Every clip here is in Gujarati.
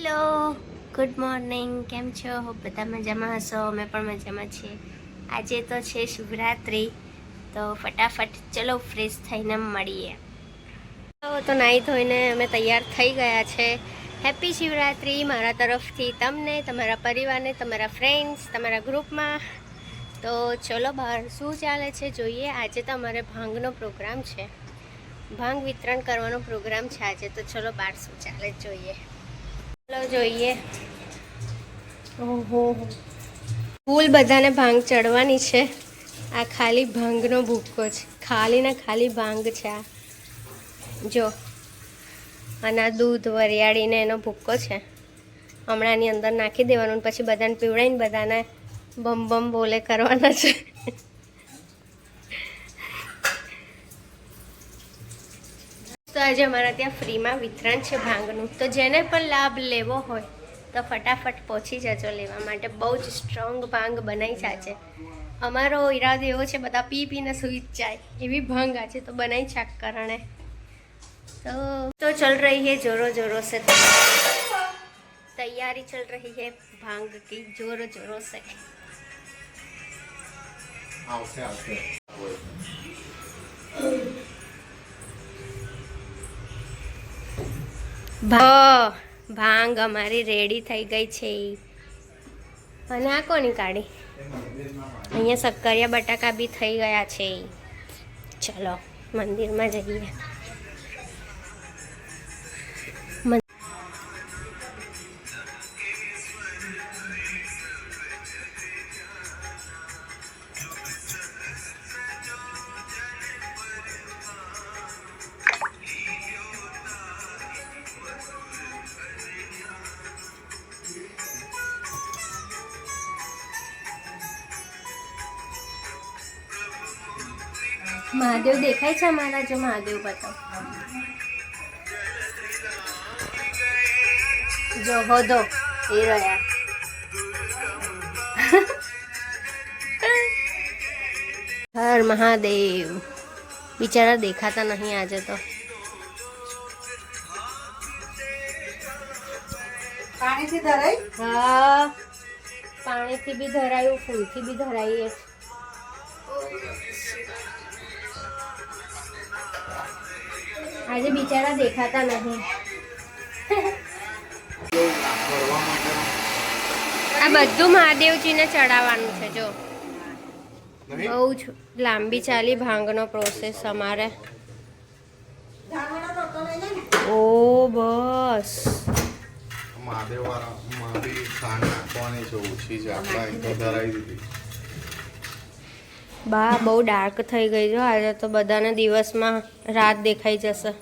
Hello, good morning. કેમ છો? બધા મજામાં હશો? અમે પણ મજામાં છીએ. આજે તો છે શિવરાત્રિ તો ફટાફટ ચલો ફ્રેશ થઈને મળીએ. તો નાહી ધોઈને અમે તૈયાર થઈ ગયા છે. હેપી શિવરાત્રિ મારા તરફથી તમને, તમારા પરિવારને, તમારા ફ્રેન્ડ્સ તમારા ગ્રુપમાં તો ચલો બહાર શું ચાલે છે જોઈએ. આજે તો અમારે ભાંગનો પ્રોગ્રામ છે. ભાંગ વિતરણ કરવાનો પ્રોગ્રામ છે. આજે તો ચલો બહાર શું ચાલે જોઈએ. જોઈએ. ઓહો. ફૂલ બધાને ભાંગ ચડવાની છે. આ ખાલી ભાંગનો ભૂક્કો છે. ખાલી ને ખાલી ભાંગ છે આ. જો. અને દૂધ વરિયાળીને એનો ભૂક્કો છે. હમણાં એની અંદર નાખી દેવાનું પછી બધાને પીવડાવીને બધાને બમ બમ બોલે કરવાના છે. તો આજે અમારા ત્યાં ફ્રીમાં વિતરણ છે ભાંગનું તો જેને પણ લાભ લેવો હોય તો ફટાફટ પહોંચી જજો લેવા માટે બહુ જ સ્ટ્રોંગ ભાંગ બનાવી છે આજે અમારો ઈરાદો એવો છે બધા પી પીને સૂઈ જ જાય એવી ભાંગ આજે તો બનાવી છે આ કારણે તો તો ચલ રહી है जोरों जोरों से तैयारी चल रही है भांग की जोरों जोरों से આવશે આવશે ભાંગ અમારી રેડી થઈ ગઈ છે અને આ કોની કાઢી? અહીંયા શક્કરિયા બટાકા બી થઈ ગયા છે ચલો, મંદિરમાં જઈએ. મહાદેવ દેખાય છે અમારા જો મહાદેવ બતાવ જો હોદો એ રહ્યા હર મહાદેવ બિચારા દેખાતા નહીં આજે તો પાણીથી ધરાય હા પાણીથી બી ધરાયું ફૂલથી બી ધરાઈએ આજે બિચારા દેખાતા નહીં આ બધું મહાદેવજીને ચડાવવાનું છે જો. બહુ જ લાંબી ચાલી ભાંગનો પ્રોસેસ અમારે. ઓ બસ. મહાદેવ વાળા મહાદેવ ખાના કોને છે ઓછી છે આપણા અહીં તો ધરાઈ દીધી. બા બહુ ડાર્ક થઈ ગઈ જો. આજે તો બધાને દિવસમાં રાત દેખાઈ જશે.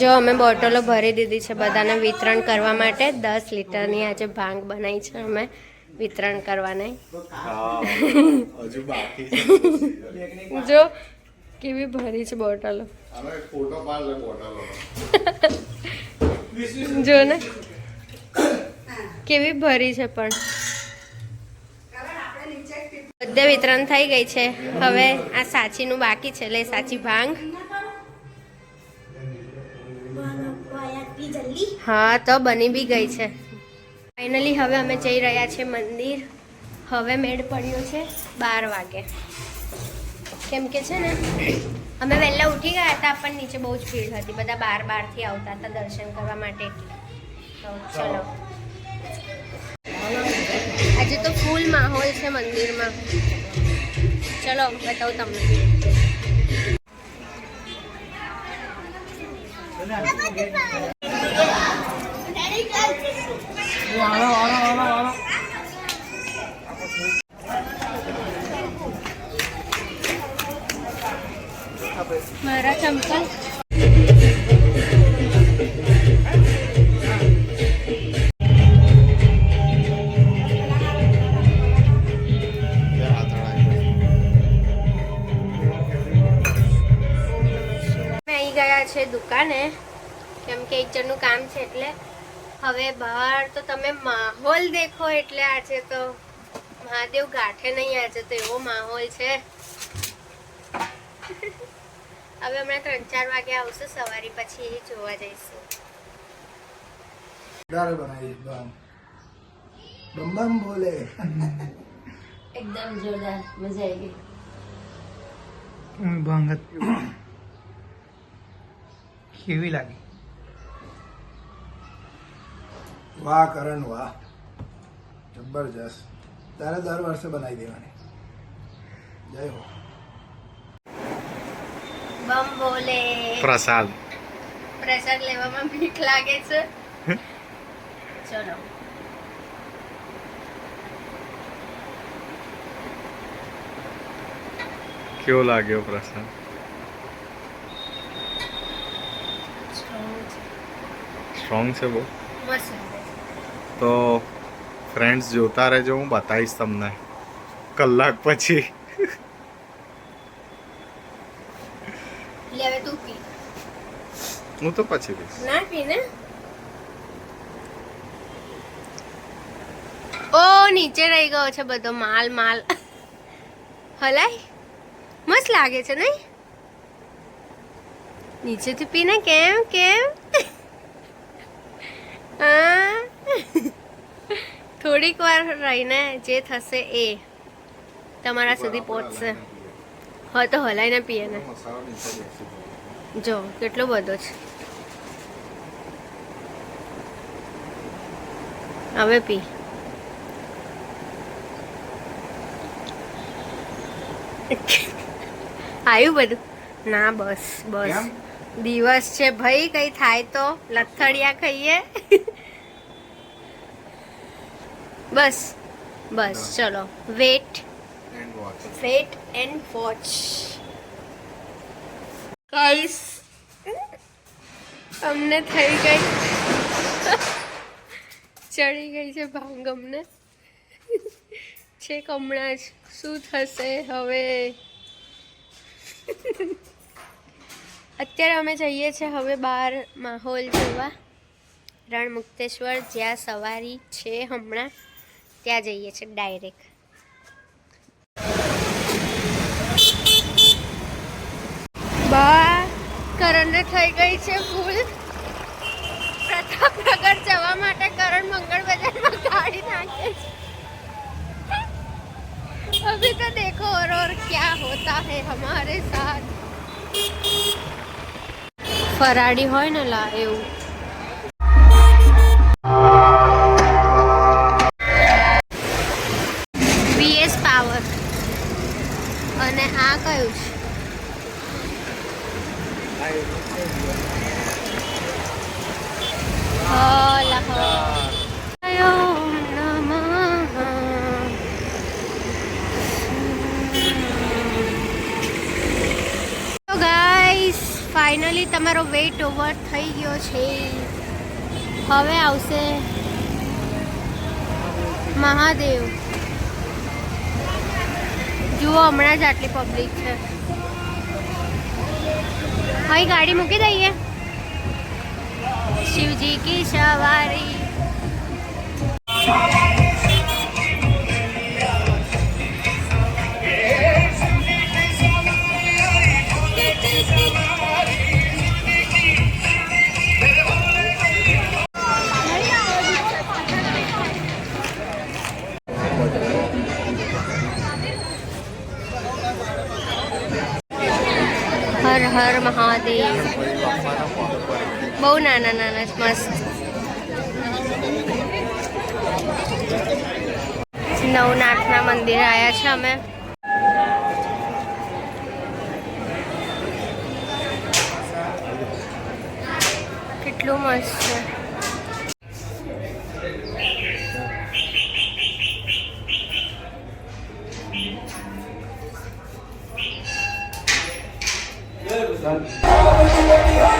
જો અમે બોટલો ભરી દીધી છે બધાને વિતરણ કરવા માટે. દસ લીટરની આજે ભાંગ બનાવી છે અમે વિતરણ કરવાને. જો કેવી ભરી છે બોટલો. જો ને કેવી ભરી છે પણ. બધે વિતરણ થઈ ગઈ છે. હવે આ સાચીનું બાકી છે. લે, સાચી ભાંગ. હા, તો બની બી ગઈ છે. ફાઇનલી હવે અમે જઈ રહ્યા છીએ મંદિર. હવે મેળ પડ્યો છે બાર વાગે. કેમ કે છે ને, અમે વહેલા ઉઠી ગયા હતા, પણ નીચે બહુ જ ભીડ હતી. બધા બાર બારથી આવતા હતા દર્શન કરવા માટે. તો ચલો. આજે તો ફૂલ માહોલ છે મંદિરમાં ચલો બતાવું તમને મારા ચંપલ દુકાને કેમ કે એક જણનું કામ છે એટલે. હવે બહાર તો તમે માહોલ દેખો એટલે આજે તો મહાદેવ ગાંઠે નહીં આજે તો એવો માહોલ છે. હવે હમણાં ત્રણ ચાર વાગે આવશે સવારી પછી એ જોવા જઈશું. બમ. બમ બોલે. એકદમ જોરદાર મજા આવી ગઈ. ભાંગત. કેવી લાગી? વાહ કરણ વાહ. જબરજસ્ત. તારે દર વર્ષે બનાવી દેવાની. જય હો. બમ બોલે. પ્રસાદ. પ્રસાદ લેવામાં બીક લાગે છે. ચલો. કેવો લાગ્યો પ્રસાદ? સ્ટ્રોંગ છે બહુ. તો ફ્રેન્ડ્સ જોતા રહેજો હું બતાવીશ તમને. કલાક પછી. હું તો પછી પીશ. ના પીને ઓ નીચે રહી ગયો છે બધો માલ માલ. હલાય. મસ્ત લાગે છે નહીં? નીચેથી પીને કેમ કેમ? થોડીક વાર રહીને જે થશે એ તમારા સુધી પહોંચશે. હા તો હલાઈને પીએ ને. જો કેટલો બધો છે. હવે પી. આવ્યું બધું? ના બસ બસ? દિવસ છે ભાઈ કઈ થાય તો લથડિયા ખાઈએ. બસ બસ ચલો. Wait. Wait and watch. Guys અમને થઈ ગઈ. ચડી ગઈ છે ભાંગ અમને. છેક હમણાં જ. શું થશે હવે? અત્યારે અમે જઈએ છીએ હવે બહાર માહોલ જોવા. રણમુક્તેશ્વર જ્યાં સવારી છે હમણાં, ત્યાં જઈએ છીએ ડાયરેક્ટ. બા કરંટ થઈ ગઈ છે ફૂલ. પ્રતાપનગર જવા માટે કરણ મંગળ બજારમાં ગાડી નાખે છે. અભી તો દેખો ઓર ઓર ક્યા હોતા હે હમારે સાથ. ફરાળી હોય ને લા એવું. વીએસ પાવર અને આ કયું છે? હલા હર ઓમ નમઃ તો ગાઈસ ફાઇનલી તમારો વેઇટ ઓવર થઈ ગયો છે. હવે આવશે મહાદેવ. જુઓ, હમણાં જ આટલી પબ્લિક છે. અહીં ગાડી મૂકી દઈએ. શિવજી કી સવારી. હર હર મહાદેવ. બહુ નાના નાના મસ્ત. નવનાથના મંદિરે આવ્યા છે અમે. કેટલું મસ્ત છે. Done.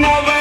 nowe